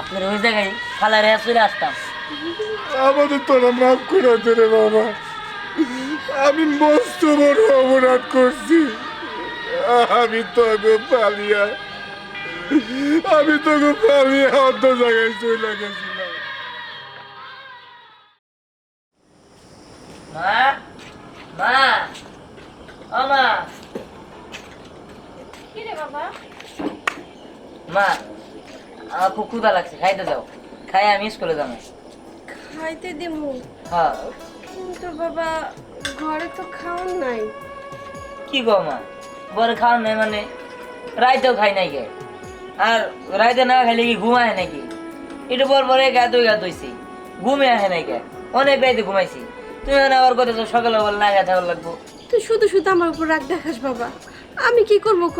আপনার ওই জায়গায় ফালারে চলে আসতাম আমাদের তোরা মাফ করে দে বাবা আমি মস্ত বড় অপরাধ করছি আমি তোকে পালিয়া আমি তোকে পালিয়া অন্য জায়গায় চলে গেছিলাম। মা মা ও মা কি রে বাবা? মা আমার খুব ক্ষুধা লাগছে খাইতে যাও খাই আমি স্কুলে যাব। খাইতে দিমু হ্যাঁ। কিন্তু বাবা ঘরে তো খাওয়ার নাই। কি গো মা? বড় খাওয়ার নেই মানে? রাইতেও খাই নাই কে? আর রাইতে না খাইলে কি ঘুমায় নাকি? একটু পর পরে গাত গাত হইছি ঘুমে আসে নাই কে? অনেক রাইতে ঘুমাইছি। মানে আবার কথা সকালে বল না গাছ লাগবো। তুই শুধু শুধু আমার উপর রাগ দেখাস বাবা। আমি কি করব ক?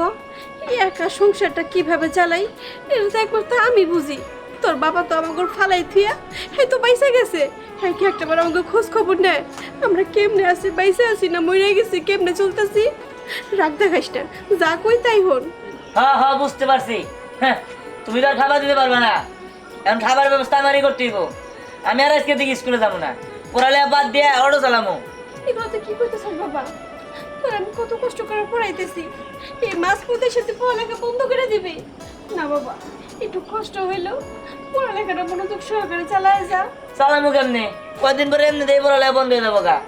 এই একা সংসারটা কীভাবে চালাই? এটা তো একবার তো আমি বুঝি। তোর বাবা তো আমাকে ফালাই থুয়া হ্যাঁ তো বাইসে গেছে। হ্যাঁ কি একটাবার আমাকে খোঁজ খবর নেয়? আমরা কেমনে আছি বাইসে আছি না মরে গেছি কেমনে চলতেছি? রাগ দেখাস না যা কই তাই হন। হ্যাঁ হ্যাঁ বুঝতে পারছি। হ্যাঁ তুমি তো আর খাবার দিতে পারবে না। এখন খাবার ব্যবস্থা আমারই করতে হইব। আমি আর আজকে থেকে স্কুলে যাব না। পড়ালেখা বাদ দিয়ে অটো চালামো। এগুলো তো কি করতেছ বাবা? তোর আমি কত কষ্ট করে পড়াইতেছি। এই মাছ পুঁতের সাথে পড়ালেখা বন্ধ করে দিবি। না বাবা একটু কষ্ট হইলেও পড়ালেখাটা মনোযোগ সহকারে চালায় যা। চালামো কেমনে? কয়দিন পরে এমনি দিয়ে পড়ালেখা বন্ধ হয়ে যাব গা।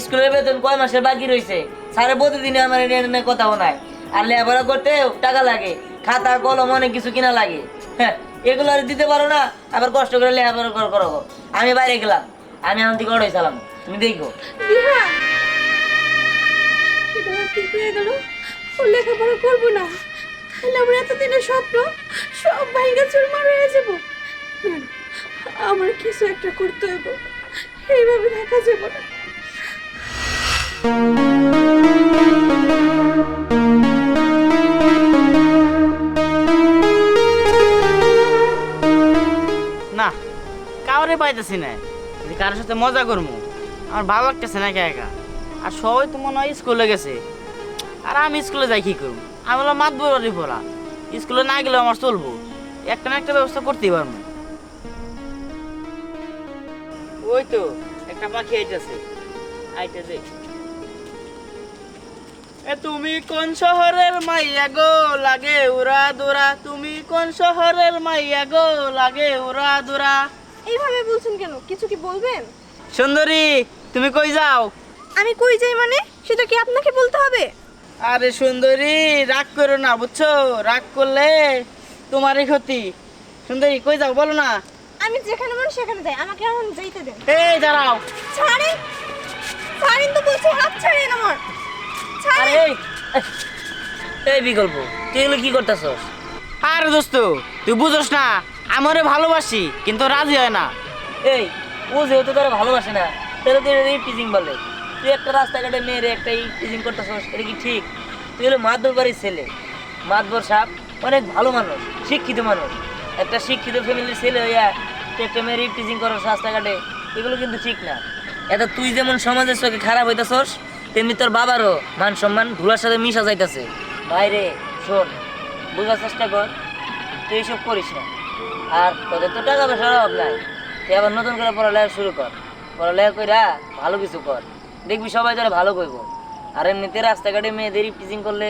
স্কুলের বেতন কয় মাসের বাকি রয়েছে সারে প্রতিদিনে আমার এনে কথাও নাই। আর লেখাপড়া করতে টাকা লাগে। খাতা কলম অনেক কিছু কিনা লাগে। হ্যাঁ এগুলো আর দিতে পারো না আবার কষ্ট করে লেখাপড়া কর- করো আমি বাইরে গেলাম। আমি এখন থেকে অটোই চালাম। তুমি দেখো। বিহা এটা আমার ঠিক হয়ে গেল? ও লেখাপড়া করব না। তাহলে আমার এতদিনের স্বপ্ন সব ভাইগা চুরমার হয়ে যাব। না, না, আমার কিছু একটা করতে হবে এইভাবে দেখা যাবে না। না কাউরে পাইতেছি না। কারোর সাথে মজা করব আমার ভালো লাগতেছে না একা? একা আর সবাই তো মনে হয় স্কুলে গেছে। আর আমি স্কুলে যাই কি করব? আমি বললাম মাত বড়ি পড়া স্কুলে না গেলেও আমার চলবো। একটা না একটা ব্যবস্থা করতেই পারব। ওই তো, একটা পাখি আইতেছে। আইতেছে। এ তুমি কোন শহরের মাইয়া গো? লাগে উড়া দুরা তুমি কোন শহরের মাইয়া গো? লাগে উড়া দুরা এইভাবে বলছেন কেন? কিছু কি বলবেন? সুন্দরী তুমি কই যাও? আমি কই যাই মানে? সেটা কি আপনাকে বলতে হবে? আরে সুন্দরী রাগ করো না বুঝছ? রাগ করলে তোমারই ক্ষতি। সুন্দরী কই যাও বলো না। আমি যেখানে মন সেখানে যাই আমাকে এখন যেতে দেন। এই দাঁড়াও। ছাড়েন! ছাড়েন তো বলছি হাত ছাড়েন আমার। আরে ছাড়েন! এই এই বিকল্প তুই এগুলো কি করতেছস? আরে দোস্ত তুই বুঝোস না। আমারে ভালোবাসি, কিন্তু রাজি হয় না। এই, ও যেহেতু তোরা ভালোবাসে না, তাহলে তুই এটা টিচিং বলে তুই একটা রাস্তাঘাটে মেয়েরে একটা টিচিং করতেছস, এটা কি ঠিক? তুই হলো মাতবর বাড়ির ছেলে। মাতবর সাপ, অনেক ভালো মানুষ, শিক্ষিত মানুষ। একটা শিক্ষিত ফ্যামিলির ছেলে হইয়া তুই একটা মেয়ের টিচিং করস রাস্তাঘাটে, এগুলো কিন্তু ঠিক না। এটা তুই যেমন সমাজের চোখে খারাপ হইতেছস, তেমনি তোর বাবারও মান সম্মান ধুলার সাথে মিশা যাইতেছে। বাইরে, শোন, বোঝার চেষ্টা কর, তুই এইসব করিস না। আর তোদের তো টাকা পয়সার অভাব নাই। তুই আবার নতুন করে পড়ালেখা শুরু কর। পড়ালেখা কইরা ভালো কিছু কর। দেখবি সবাই তোরা ভালো করব আর এমনিতে রাস্তাঘাটে মেয়েদের টিচিং করলে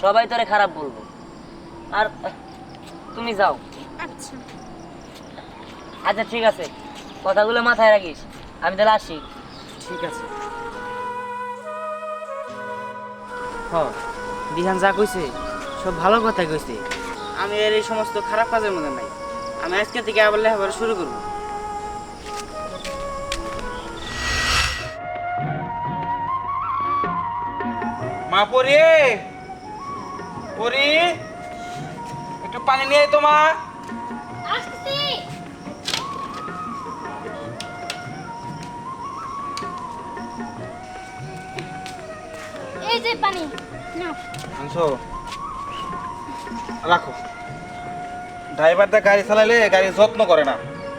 সবাই তোরে খারাপ বলব। আর তুমি যাও। আচ্ছা। আচ্ছা ঠিক আছে। কথাগুলো মাথায় রাখিস। আমি তাহলে আসি। ঠিক আছে। হ বিহান যা কইছে সব ভালো কথা কইছে। আমি এর এই সমস্ত খারাপ কাজের মধ্যে নাই। আমি আজকে থেকে আবার লেখাপড়া শুরু করব। মা পরি পরি একটু পানি নিয়ে তো মা। এই যে পানি নাও। রাখো। ড্রাইভারটা গাড়ি চালাইলে গাড়ি যত্ন করে না।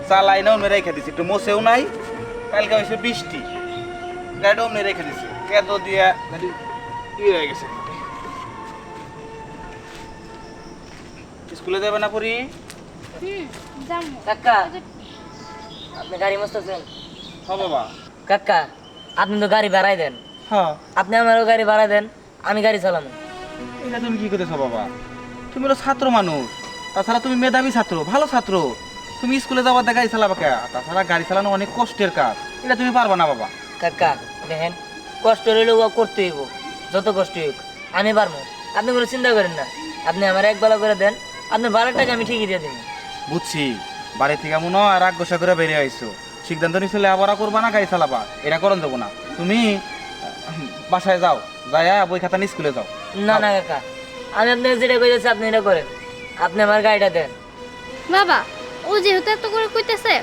চালাই নাও মেরাই খেতেছি একটু মোছেও নাই। কালকে হয়েছে বৃষ্টি। গাড়িটা অমনি রেখে দিছি। কেদ দিয়া গাড়ি ইয়ে হয়ে গেছে। স্কুলে যাবে না পরি? কাকা আপনি গাড়ি মস্তেছেন হ বাবা। কাকা আপনি তো গাড়ি ভাড়াই দেন। হ্যাঁ আপনি আমারও গাড়ি ভাড়া দেন আমি গাড়ি চালাবো এটা তুমি কি করতেছো বাবা? তুমি হলো ছাত্র মানুষ। তাছাড়া তুমি মেধাবী ছাত্র ভালো ছাত্র। তুমি স্কুলে যাবার গাড়ি চালাবা কে? তাছাড়া গাড়ি চালানো অনেক কষ্টের কাজ। এটা তুমি পারবা না বাবা। কাকা দেখেন কষ্ট হইলেও ও করতে হইব। যত কষ্ট হোক আমি পারব। আপনি কোনো চিন্তা করেন না। আপনি আমার এক বেলা করে দেন। আপনার বারো টাকা আমি ঠিকই দিয়ে দেবো। বুঝছি। বাড়ি থেকে মনে হয় রাগ গোসা করে বেরিয়ে আইসো সিদ্ধান্ত নিছিলে আবার করবা না গাড়ি চালাবা? এটা করন দেবো না। তুমি বাসায় যাও। যাইয়া বই খাতা নিয়ে স্কুলে যাও। না না কাকা। আমি আপনাকে যেটা কইতেছি আপনি এটা করেন। আপনি আমার গাড়িটা দেন। বাবা ও যেহেতু এত করে কইতেছে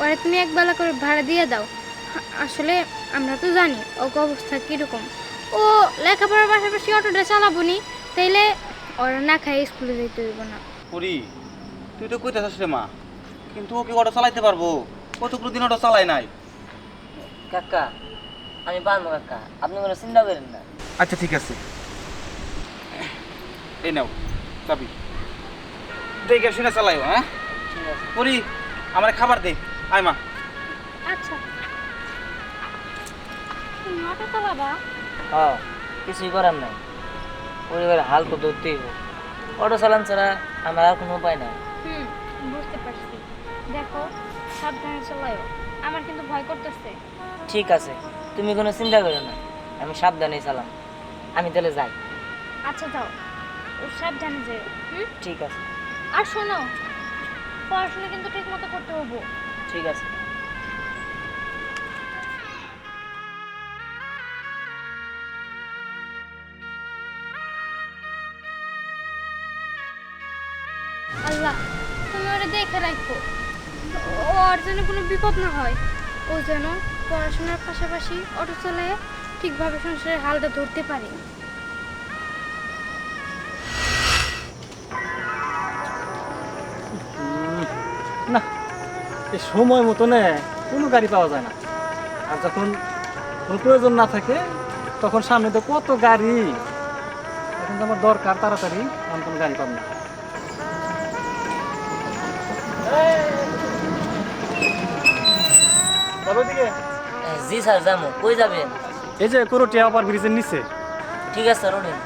ওরে তুমি একবেলা করে ভাড়া দিয়ে দাও। আসলে আমরা তো জানি ওকে অবস্থা কীরকম। ও লেখাপড়ার পাশাপাশি অটোটা চালাবো নি তাইলে ওরা না খাই স্কুলে যেতে হইব না। পুরি তুই তো কইতেছিস রে মা কিন্তু ও কি অটো চালাইতে পারব? কতগুলো দিন অটো চালাই নাই? কাকা আমি পারব কাকা আপনি কোনো চিন্তা করেন না। আচ্ছা ঠিক আছে। এই নাও চাবি। দেখে শুনে চালাইও হ্যাঁ? ঠিক আছে। পুরি আমার খাবার দে। আয় মা। আচ্ছা। তুমি অটো চালাবা হ্যাঁ কিছুই করার নাই। পরিবারের হাল তো ধরতেই হবে। অটো চালান ছাড়া আমার আর কোনো উপায় নাই। হুম বুঝতে পারছি। দেখো সাবধানে চালাও আমার কিন্তু ভয় করতেছে। ঠিক আছে তুমি কোনো চিন্তা করো না। আমি সাবধানে চালাম। আমি তাহলে যাই। আচ্ছা যাও। ও সাবধানে যেও হুম? ঠিক আছে। আর শোনো পড়াশোনা কিন্তু ঠিক মতো করতে হব ঠিক আছে। আল্লাহ তুমি ওরা দেখে রাখো। ওর যেন কোনো বিপদ না হয়। ও যেন পড়াশোনার পাশাপাশি অটো চালায় ঠিকভাবে সংসারের হালটা ধরতে পারে। না এই সময় মতো না কোনো গাড়ি পাওয়া যায় না। আর যখন কোনো প্রয়োজন না থাকে তখন সামনে তো কত গাড়ি। এখন তো আমার দরকার তাড়াতাড়ি আমি কোনো গাড়ি পাবো না। জি স্যার যাব। কই যাবেন? এই যে কোরটিয়া ওভার ব্রিজের নিচে। ঠিক আছে স্যার ওঠেন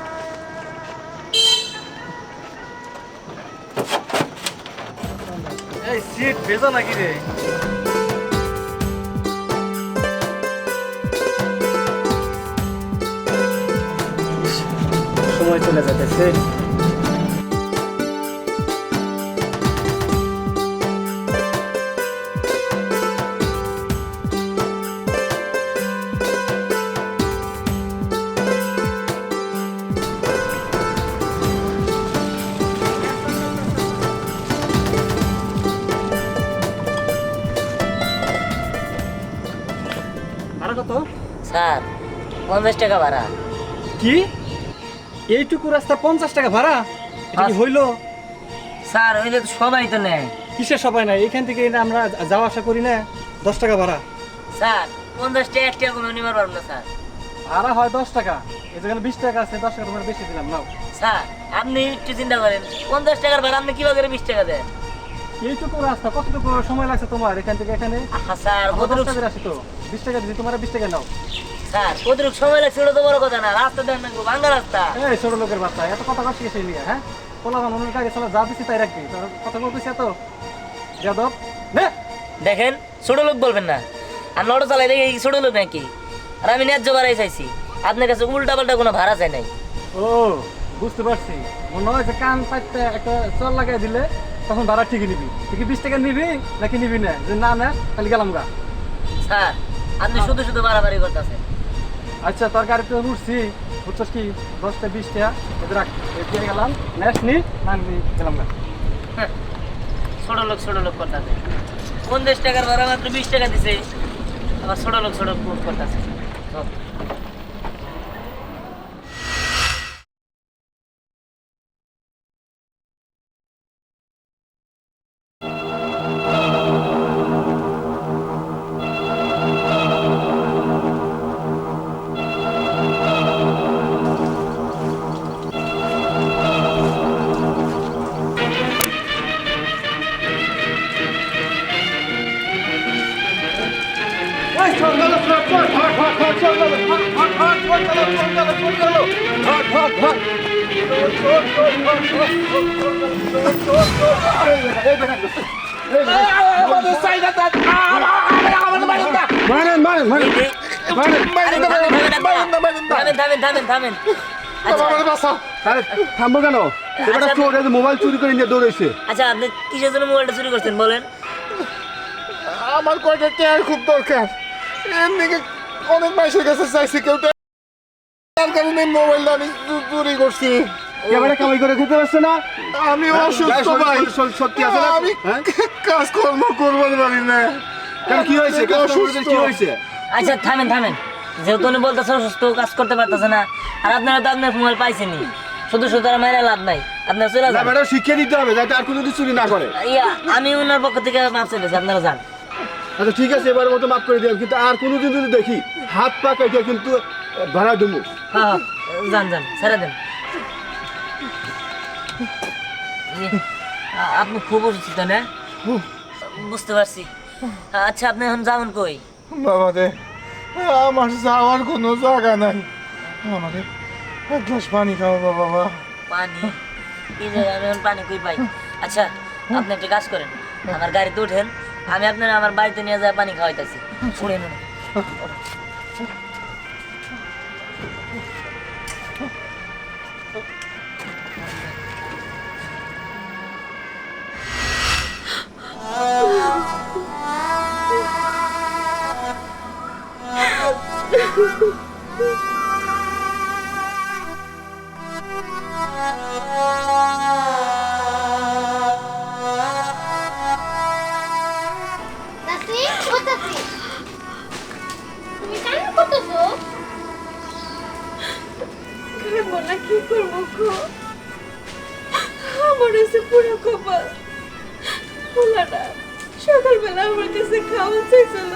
এই সিট ভেজা নাকি রে? সময় চলে স্যার পঞ্চাশ টাকা ভাড়া। কি? এইটুকু রাস্তা পঞ্চাশ টাকা ভাড়া? এটা কি হইল? স্যার ওইলে তো সবাই তো নেয়। কিসের সবাই নাই এখান থেকে না আমরা যাওয়া আসা করি না? দশ টাকা ভাড়া। স্যার পঞ্চাশ টাকা এক টাকা কোনো নিবার পারব না স্যার। ভাড়া হয় দশ টাকা। এই যেখানে বিশ টাকা আছে দশ টাকা তোমার বেশি দিলাম নাও। স্যার আপনি একটু চিন্তা করেন পঞ্চাশ টাকার ভাড়া আপনি কীভাবে করে বিশ টাকা দেন? এইটুকু রাস্তা কতটুকু সময় লাগছে তোমার এখান থেকে এখানে? স্যার কতটুক টাকা আসি তো। বিশ টাকা দিচ্ছি তোমার বিশ টাকা নাও। স্যার কতটুক সময় লাগছে ওটা তো বড় কথা না। রাস্তা দেন না ভাঙ্গা রাস্তা। এই ছোট লোকের বাচ্চা এত কথা নিয়ে হ্যাঁ? পোলা মানুষের কাছে চলো যা দিচ্ছি তাই রাখবি। তোর কথা বলতেছি এত। যাদব নে। দেখেন ছোট লোক বলবেন না। আর নটো চালাই দেখে ছোট লোক নাকি। আর আমি ন্যায্য ভাড়াই চাইছি। আপনার কাছে উল্টা পাল্টা কোনো ভাড়া চাই নাই। ও বুঝতে পারছি। মনে হয় যে কান পাইতে একটা চল লাগাই দিলে তখন ভাড়া ঠিকই নিবি। কি বিশ টাকা নিবি নাকি নিবি না? যে না না তাহলে গেলাম গা। স্যার আপনি শুধু শুধু বাড়াবাড়ি করতেছেন। আচ্ছা তোর গাড়িতে উঠছি। বুঝছস কি? দশটা বিশটা। এই দিয়ে গেলাম। নেক্সট নি না নি গেলাম না। হ্যাঁ, ছোট লোক ছোট লোক করতেছে পঞ্চাশ টাকার ভাড়া মাত্র বিশ টাকা দিছে। আবার ছোট লোক ছোট লোক করতেছে মারেন থামবো কেন মোবাইল চুরি করে নিয়ে দৌড়েছে আচ্ছা আপনি কিসের জন্য মোবাইলটা চুরি করছেন বলেন আমার কয়টা টাকার খুব দরকার। এমনিকে অনেক মানুষের কাছে চাইছি কেউ তার কারণে মোবাইলটা আমি চুরি করছি। এবারে কামাই করে খেতে পারছে না? আমি অসুস্থ ভাই সত্যি আছে না? আমি হ্যাঁ? কাজকর্ম করবার পারি না। কেন কি হয়েছে? কাজ করতে অসুস্থ। কি হয়েছে? আচ্ছা থামেন থামেন। যেহেতু উনি বলতেছে অসুস্থ কাজ করতে পারতেছে না। আর আপনারা তো আপনার মোবাইল পাইছেনই। শুধু শুধু আর মায়ের লাভ নাই। আপনারা চলে যান। ম্যাডাম শিক্ষা দিতে হবে যাতে আর কোনো কিছু চুরি না করে। ইয়া আমি ওনার পক্ষ থেকে মাপ চাইতেছি আপনারা যান। আচ্ছা ঠিক আছে এবার মতো মাফ করে দিলাম কিন্তু আর কোনোদিন যদি দেখি হাত পা কেটে কিন্তু ধরা দেবো। হ্যাঁ হ্যাঁ, যান যান ছেড়ে দেন। ইয়ে, আপনি খুব অসুস্থ না? বুঝতে পারছি। আচ্ছা আপনি এখন যাবেন কই? বাবা রে আমার যাওয়ার কোনো জায়গা নাই। আমাদের এক গ্লাস পানি খাও বাবা। পানি? এই যে আমি এখন পানি কই পাই? আচ্ছা আপনি একটা কাজ করেন। আমার গাড়িতে উঠেন আমি আপনার আমার বাড়িতে নিয়ে যায় পানি খাওয়াইতেছি। শুনে নুন চাচি আমার এসে পুরো কপাল পোলাটা সকালবেলা আমার কাছে খাওয়া চাইছিল।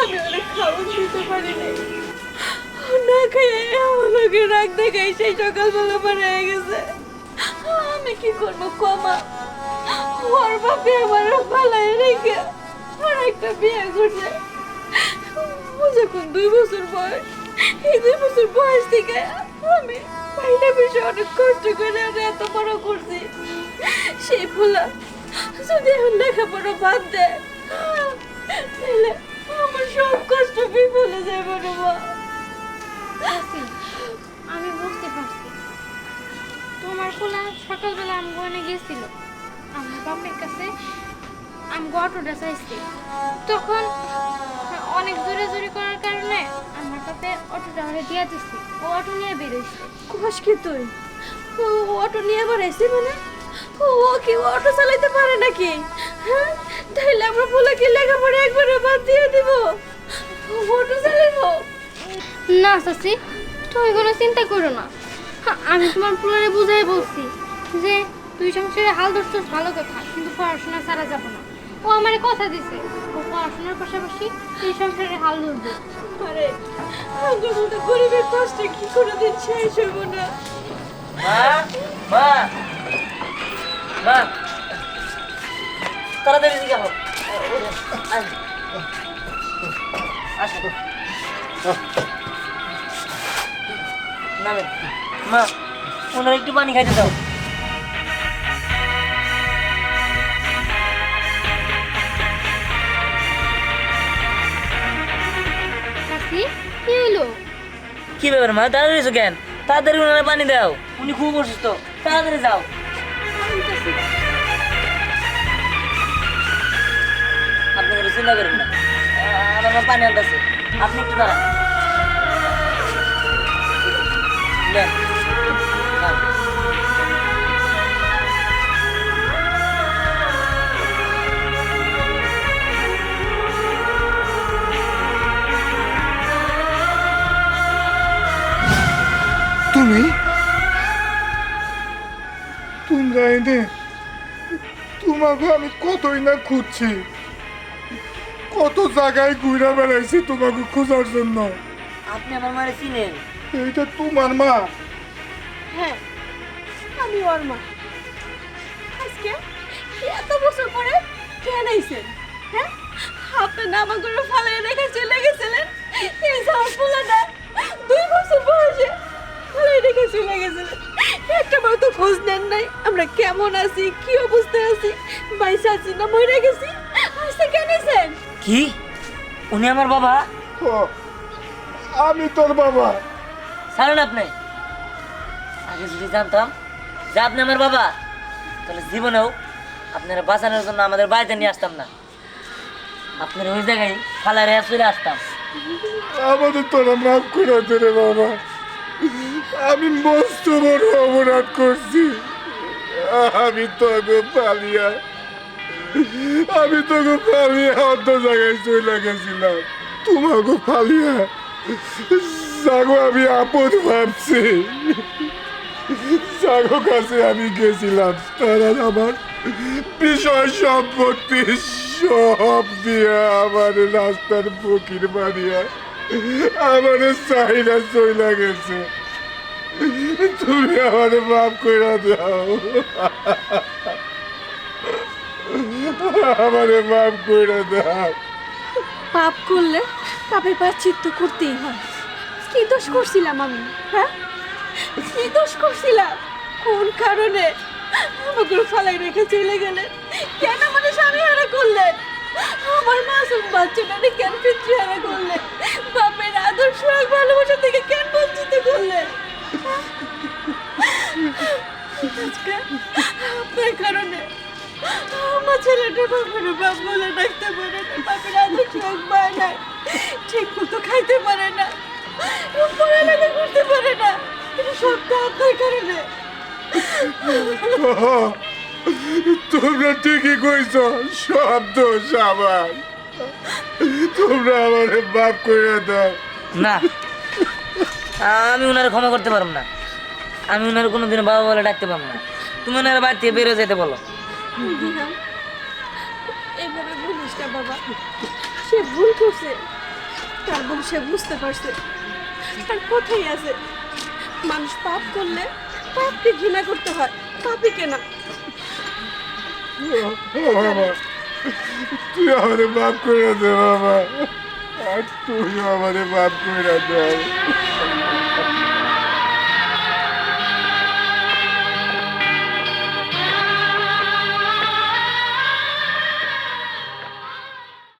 আমি ওরা খাওয়া দিতে পারি নাই। না খেয়ে আমার লোকে রাগ দেখাই সেই সকালবেলা মারা গেছে। আমি কি করব, কমা? ওর বাপে আমার পালায় রেখে আর একটা বিয়ে করছে। ও যখন দুই বছর বয়স, এই দুই বছর বয়স থেকে আমি ভাইটা বেশি অনেক কষ্ট করে আর এত বড় করছি। সেই ফুলা যদি এখন লেখাপড়া বাদ দেয় আমার সব কষ্ট বিফলে যাবে রে আমি বুঝতে পারছি। তোমার পোলা সকালবেলা আমি ওখানে গেছিল আমার বাপের কাছে আমি অটোটা চাইছি। তখন অনেক জোরে জোরে করার কারণে আমার বাপে অটোটা হলে দিয়া দিচ্ছি ও অটো নিয়ে বেরোইছে। কোষ কি তুই? ও অটো নিয়ে বেড়াইছে মানে? ও কি অটো চালাইতে পারে নাকি? হ্যাঁ? তাইলে আমরা বলে কি লেখাপড়া একবারে বাদ দিয়ে দিব। ও অটো চালাইবো? না চাচি তুমি কোনো চিন্তা করো না। হ্যাঁ, আমি তোমার পোলারে বুঝাই বলছি যে তুই সংসারে হাল ধরছিস ভালো কথা কিন্তু পড়াশোনা ছাড়া যাব না। ও আমার কথা দিছে। পড়াশোনার পাশাপাশি তুই সংসারে হাল ধরবে। আরে আমার মতো গরিবের কষ্ট কি করে দিন শেষ হইব না? মা মা মা। তাড়াতাড়ি দিকে হোক আসো। নামেন মা ওনার একটু পানি খাইতে দাও। কি ব্যাপার মা? তাড়াতাড়ি এসো কেন? তাড়াতাড়ি ওনার পানি দাও। উনি খুব অসুস্থ। তাড়াতাড়ি যাও। আপনি চিন্তা করেন না। আমার পানি আনতেছে। আপনি একটু দাঁড়ান। তোমাকে আমি কতই না খুঁজছি। কত জায়গায় ঘুরে বেড়াইছি তোমাকে খোঁজার জন্য। আপনি আমার মারে চিনেন? এইটা তোমার মা। হ্যাঁ আমি ওর মা। আজকে এত বছর পরে কেন আইছেন হ্যাঁ আপনি না আমার ঘরে ফালাই রেখে চলে গেছিলেন? এই আমার পোলাটা দুই বছর বয়স খোঁজ নেন নাই। আমরা কেমন আছি কি অবস্থায় আছি? বাইসা আছি না মরে গেছি। আজকে কেনেছেন কি? উনি আমার বাবা? ও, আমি তোর বাবা। ছাড়ুন আপনি। আগে যদি জানতাম যে আপনি আমার বাবা তাহলে জীবনেও আপনারা বাঁচানোর জন্য আমাদের বাড়িতে নিয়ে আসতাম না। আপনার ওই জায়গায় ফালারে চলে আসতাম। আমাদের তোরা মাফ করে দে রে বাবা। আমি মস্ত বড় অপরাধ করছি। আমি তোকে পালিয়া আমি তোকে পালিয়া অন্য জায়গায় চলে গেছিলাম। তোমাকে পালিয়া জাগো আমি আপদ ভাবছি। জাগো কাছে আমি গেছিলাম। তারা আমার বিষয় সম্পত্তি সব দিয়ে আমার রাস্তার ফকির বানিয়া আমার চাহিদা চইলা গেছে। তুমি আমার মাফ করে দাও। আমারে মাফ করে দাও। পাপ করলে পাপের প্রাচিত্য করতেই হয়। কি দোষ করছিলাম আমি হ্যাঁ? কি দোষ করছিলাম? কোন কারণে? আমাকে ফালাই রেখে চলে গেলেন কেন মানে স্বামী হারা করলেন? আমার মাসুম বাচ্চাটাকে কেন পিতৃ হারা করলেন বাপের আদর সোহাগ ভালোবাসা থেকে কেন বঞ্চিত করলেন আজকে আপনার কারণে আমার ছেলেটা বাপের বাপ বলে ডাকতে পারে না, বাপের আদর সোহাগ পায় না, ঠিক মতো খাইতে পারে না, পড়ালেখা করতে পারে না। এটা সবটা আপনার কারণে। তোমরা ঠিকই কইছ সব দোষ আমার। তোমরা আমার বাপ করে দাও। না আমি ওনার ক্ষমা করতে পারব না। আমি ওনার কোনোদিন বাবা বলে ডাকতে পারব না। তুমি ওনার বাড়ি থেকে বেরো যেতে বলো। এভাবে বলিস না বাবা। সে ভুল করছে। তার ভুল সে বুঝতে পারছে। আর কোথায় আছে। মানুষ পাপ করলে পাপকে ঘৃণা করতে হয়। পাপই কেনা। বাবা। তুই আমাদের বাপ করে দে বাবা। আর তুই আমাদের বাপ করে দাও